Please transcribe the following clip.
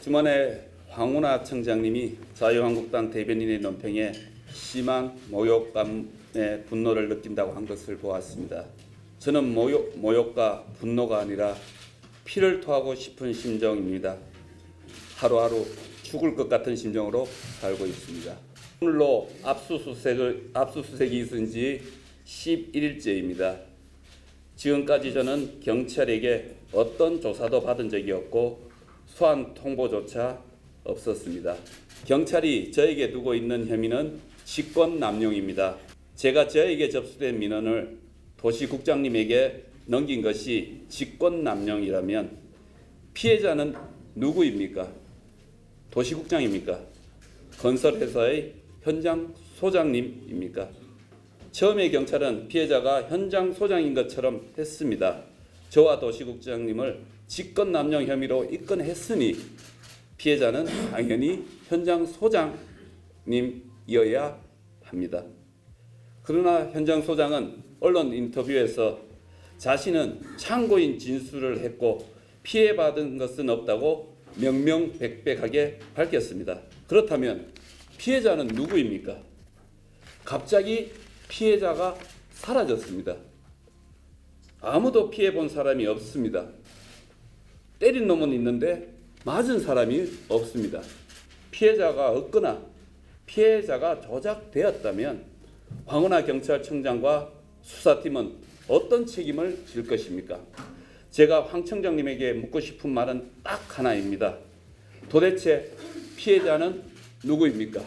주말에 황운하 청장님이 자유한국당 대변인의 논평에 심한 모욕감에 분노를 느낀다고 한 것을 보았습니다. 저는 모욕, 모욕과 분노가 아니라 피를 토하고 싶은 심정입니다. 하루하루 죽을 것 같은 심정으로 살고 있습니다. 오늘로 압수수색을 압수수색이 있은 지 11일째입니다. 지금까지 저는 경찰에게 어떤 조사도 받은 적이 없고 소환 통보조차 없었습니다. 경찰이 저에게 두고 있는 혐의는 직권 남용입니다. 제가 저에게 접수된 민원을 도시국장님에게 넘긴 것이 직권 남용이라면 피해자는 누구입니까? 도시국장입니까? 건설회사의 현장 소장님입니까? 처음에 경찰은 피해자가 현장 소장인 것처럼 했습니다. 저와 도시국장님을 직권남용 혐의로 입건했으니 피해자는 당연히 현장 소장님이어야 합니다. 그러나 현장 소장은 언론 인터뷰에서 자신은 참고인 진술을 했고 피해받은 것은 없다고 명명백백하게 밝혔습니다. 그렇다면 피해자는 누구입니까? 갑자기 피해자가 사라졌습니다. 아무도 피해 본 사람이 없습니다. 때린 놈은 있는데 맞은 사람이 없습니다. 피해자가 없거나 피해자가 조작되었다면 황운하 경찰청장과 수사팀은 어떤 책임을 질 것입니까? 제가 황 청장님에게 묻고 싶은 말은 딱 하나입니다. 도대체 피해자는 누구입니까?